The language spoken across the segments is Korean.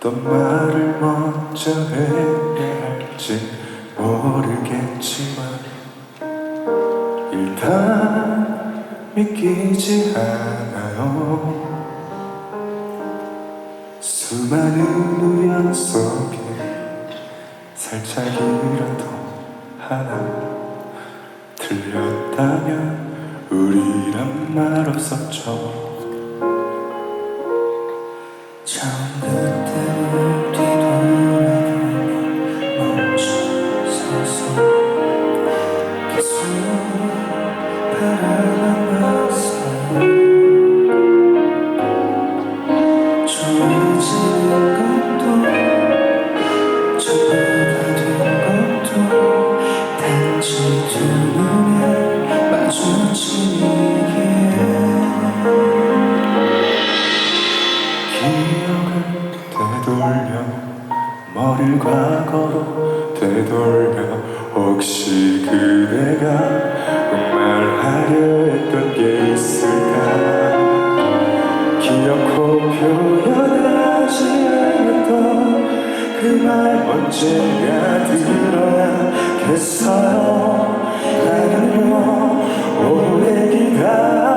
어떤 말을 먼저 해야 할지 모르겠지만 일단 믿기지 않아요. 수많은 우연 속에 살짝이라도 하나 들렸다면 우리란 말 없었죠. 처음 되돌려 머리 과거로 되돌려 혹시 그대가 그 말하려 했던 게 있을까? 기억코 표현하지 않던 그 말 언젠가 들어나 그래서 나를요 오래 기다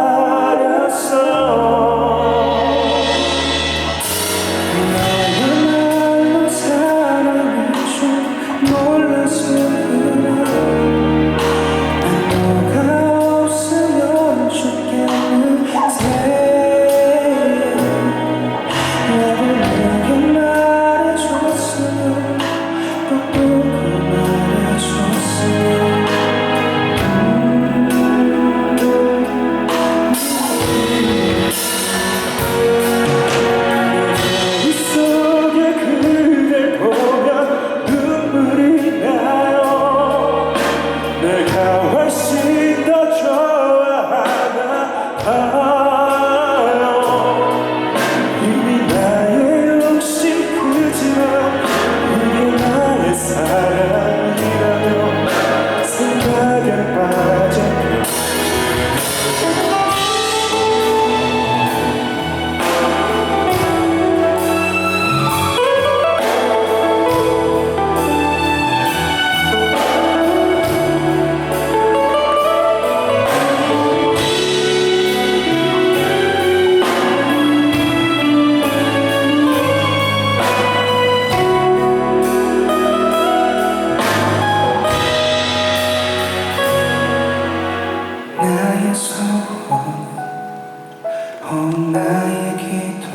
나의 기도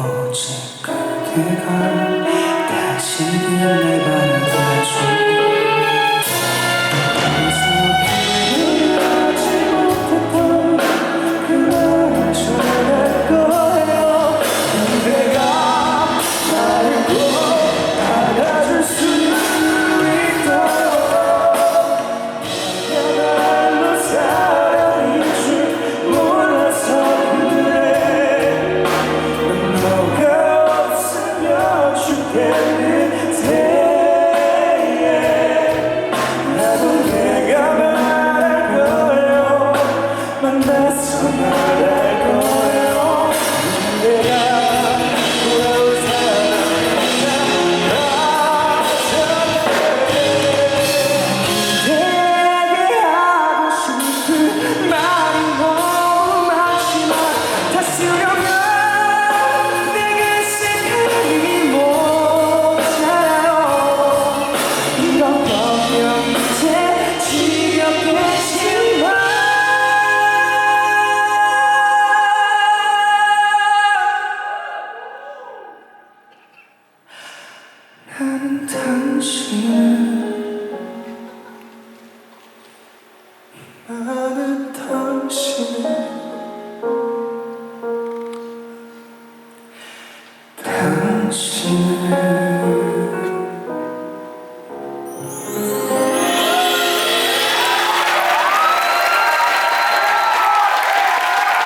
오직 그대가 that's enough. 나는 당신을 나는 당신